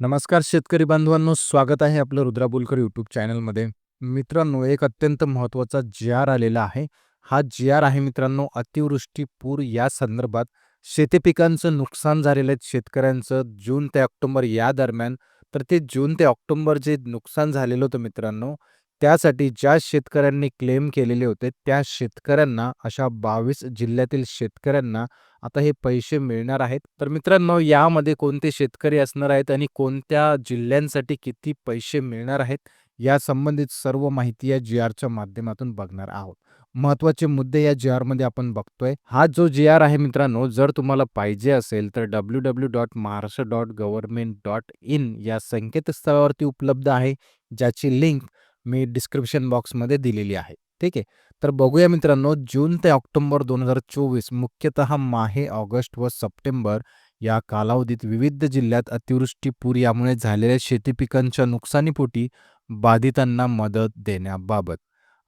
नमस्कार शेतकरी बांधवांनो स्वागत आहे आपलं रुद्रा बोलकर यूट्यूब चॅनलमध्ये मित्रांनो एक अत्यंत महत्त्वाचा जी आर आलेला आहे. हा जी आर आहे मित्रांनो अतिवृष्टी पूर या संदर्भात. शेती पिकांचं नुकसान झालेलं आहे शेतकऱ्यांचं. जून ते ऑक्टोबर या दरम्यान. तर ते जून ते ऑक्टोबर जे नुकसान झालेलं होतं मित्रांनो त्यासाठी ज्या शेतकऱ्यांनी क्लेम केलेले होते त्या शेतकऱ्यांना अशा बावीस जिल्ह्यातील शेतकऱ्यांना आता हे पैसे मिळणार आहेत. तर मित्रांनो यामध्ये कोणते शेतकरी असणार आहेत आणि कोणत्या जिल्ह्यांसाठी किती पैसे मिळणार आहेत या संबंधित सर्व माहिती या जी आरच्या माध्यमातून बघणार आहोत. महत्त्वाचे मुद्दे या जी आरमध्ये आपण बघतोय. हा जो जी आर आहे मित्रांनो जर तुम्हाला पाहिजे असेल तर W W dot Maharashtra dot government dot in या संकेतस्थळावरती उपलब्ध आहे ज्याची लिंक मी डिस्क्रिप्शन बॉक्समध्ये दिलेली आहे. ठीक आहे? तर बघूया मित्रांनो जून ते ऑक्टोबर दोन हजार चोवीस मुख्यतः माहे ऑगस्ट व सप्टेंबर या कालावधीत विविध जिल्ह्यात अतिवृष्टी पूर यामुळे झालेल्या शेती पिकांच्या नुकसानीपोटी बाधितांना मदत देण्याबाबत.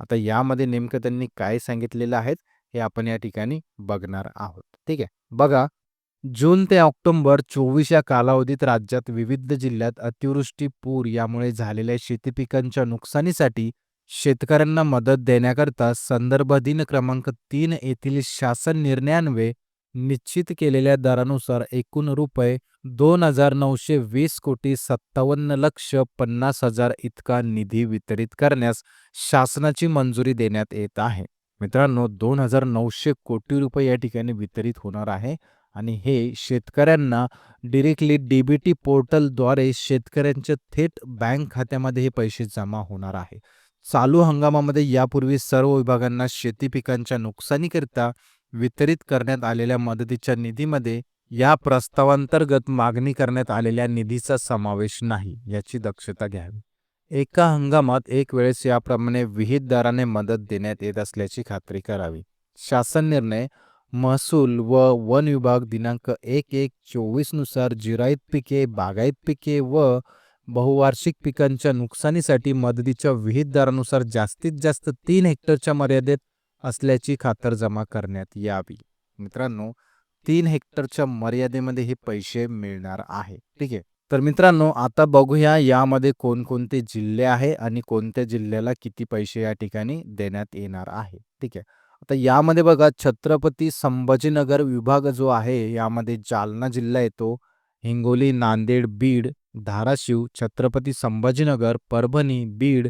आता यामध्ये नेमकं त्यांनी काय सांगितलेलं आहे हे आपण या ठिकाणी बघणार आहोत. ठीक आहे? बघा जून ते ऑक्टोबर चोवीस या कालावधीत राज्यात विविध जिल्ह्यात अतिवृष्टी पूर यामुळे झालेल्या शेती पिकांच्या नुकसानीसाठी शेतकऱ्यांना मदत देण्याकरता संदर्भ दिन क्रमांक तीन येथील शासन निर्णयान्वे निश्चित केलेल्या दरानुसार एकूण रुपये दोन हजार नऊशे वीस कोटी सत्तावन्न लक्ष पन्नास हजार इतका निधी वितरित करण्यास शासनाची मंजुरी देण्यात येत आहे. मित्रांनो दोन हजार नऊशे कोटी रुपये या ठिकाणी वितरित होणार आहे. आणि हे शेतकऱ्यांना डिरेक्टली डीबीटी पोर्टलद्वारे शेतकऱ्यांच्या थेट बँक खात्यामध्ये हे पैसे जमा होणार आहे. चालू हंगामामध्ये यापूर्वी सर्व विभागांना शेती पिकांच्या नुकसानीकरिता वितरित करण्यात आलेल्या मदतीच्या निधीमध्ये या प्रस्तावांतर्गत मागणी करण्यात आलेल्या निधीचा समावेश नाही याची दक्षता घ्यावी. एका हंगामात एक वेळेस याप्रमाणे विहित दराने मदत देण्यात येत असल्याची खात्री करावी. शासन निर्णय महसूल व वन विभाग दिनांक एक एक चोवीसनुसार जिरायत पिके बागायत पिके व बहुवार्षिक पिकांच्या नुकसानीसाठी मदतीच्या विहित दरानुसार जास्तीत जास्त तीन हेक्टरच्या मर्यादेत असल्याची खातरजमा करण्यात यावी. मित्रांनो तीन हेक्टरच्या मर्यादेमध्ये हे पैसे मिळणार आहे. ठीक आहे? तर मित्रांनो आता बघूया यामध्ये कोणकोणते जिल्हे आहे आणि कोणत्या जिल्ह्याला किती पैसे या ठिकाणी देण्यात येणार आहे. ठीक आहे? आता यामध्ये बघा छत्रपती संभाजीनगर विभाग जो आहे यामध्ये जालना जिल्हा येतो हिंगोली नांदेड बीड धाराशिव छत्रपती संभाजीनगर परभणी बीड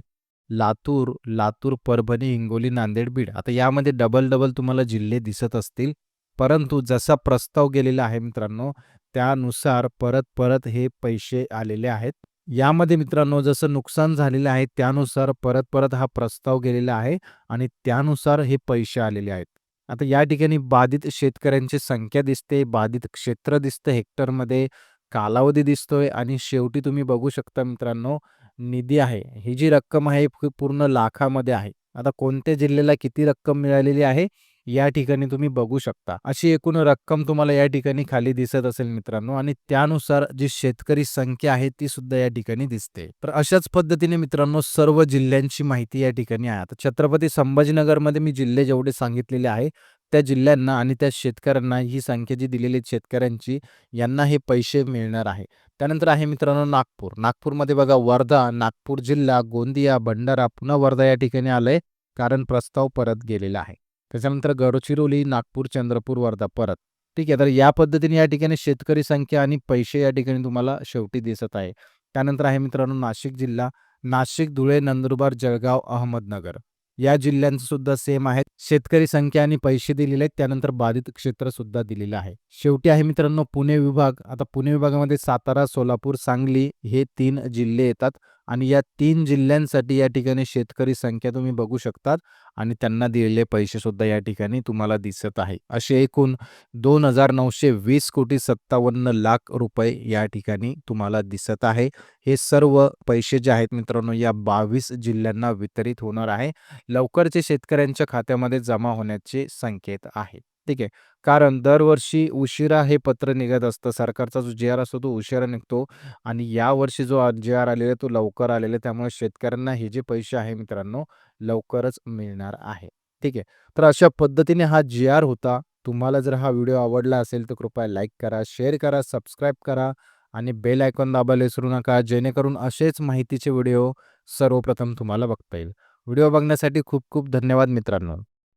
लातूर लातूर परभणी हिंगोली नांदेड बीड. आता यामध्ये डबल डबल तुम्हाला जिल्हे दिसत असतील. परंतु जसा प्रस्ताव गेलेला आहे मित्रांनो त्यानुसार परत परत हे पैसे आलेले आहेत. यामध्ये मित्रांनो जसं नुकसान झालेलं आहे त्यानुसार परत परत हा प्रस्ताव गेलेला आहे आणि त्यानुसार हे पैसे आलेले आहेत. आता या ठिकाणी बाधित शेतकऱ्यांची संख्या दिसते बाधित क्षेत्र दिसतं हेक्टरमध्ये कालावधी दिसतोय आणि शेवटी तुम्ही बघू शकता मित्रांनो निधी आहे. ही जी रक्कम आहे पूर्ण लाखामध्ये आहे. आता कोणत्या जिल्ह्याला किती रक्कम मिळालेली आहे? या ठिकाणी तुम्ही बघू शकता. अशी एकूण रक्कम तुम्हाला या ठिकाणी खाली दिसत असेल मित्रांनो आणि त्यानुसार जी शेतकरी संख्या आहे ती सुद्धा या ठिकाणी दिसते. तर अशाच पद्धतीने मित्रांनो सर्व जिल्ह्यांची माहिती या ठिकाणी आहे. आता छत्रपती संभाजीनगरमध्ये मी जिल्हे जेवढे सांगितलेले आहे त्या जिल्ह्यांना आणि त्या शेतकऱ्यांना ही संख्या जी दिलेली शेतकऱ्यांची यांना हे पैसे मिळणार आहे. त्यानंतर आहे मित्रांनो नागपूर. नागपूरमध्ये बघा वर्धा नागपूर जिल्हा गोंदिया भंडारा पुन्हा वर्धा या ठिकाणी आलंय कारण प्रस्ताव परत गेलेला आहे. त्याच्यानंतर गडचिरोली नागपूर चंद्रपूर वर्धा परत. ठीक आहे तर या पद्धतीने या ठिकाणी शेतकरी संख्या आणि पैसे या ठिकाणी तुम्हाला शेवटी दिसत आहे. त्यानंतर आहे मित्रांनो नाशिक जिल्हा. नाशिक धुळे नंदुरबार जळगाव अहमदनगर. या जिल्ह्यांचं सुद्धा सेम आहेत. शेतकरी संख्या आणि पैसे दिलेले आहेत. त्यानंतर बाधित क्षेत्र सुद्धा दिलेलं आहे. शेवटी आहे मित्रांनो पुणे विभाग. आता पुणे विभागामध्ये सातारा सोलापूर सांगली हे तीन जिल्हे येतात. आणि या तीन जिल्ह्यांसाठी या ठिकाणी शेतकरी संख्या तुम्ही बघू शकतात आणि त्यांना दिलेले पैसे सुद्धा या ठिकाणी तुम्हाला दिसत आहे. असे एकूण दोन हजार नऊशे वीस कोटी सत्तावन्न लाख रुपये या ठिकाणी तुम्हाला दिसत आहे. हे सर्व पैसे जे आहेत मित्रांनो या बावीस जिल्ह्यांना वितरित होणार आहे. लवकरचे शेतकऱ्यांच्या खात्यामध्ये जमा होण्याचे संकेत आहेत. ठीक आहे. कारण दरवर्षी उशिरा हे पत्र निघत असतं. सरकारचा जो जे आर असतो तो उशिरा निघतो आणि यावर्षी जो जे आर आलेला तो लवकर आलेला त्यामुळे शेतकऱ्यांना हे जे पैसे आहे मित्रांनो लवकरच मिळणार आहे. ठीक आहे. तर अशा पद्धतीने हा जी आर होता. तुम्हाला जर हा व्हिडिओ आवडला असेल तर कृपया लाईक करा शेअर करा सबस्क्राईब करा आणि बेल आयकॉन दाबायला विसरू नका. जेणेकरून असेच माहितीचे व्हिडिओ सर्वप्रथम तुम्हाला बघता येईल. व्हिडिओ बघण्यासाठी खूप खूप धन्यवाद मित्रांनो.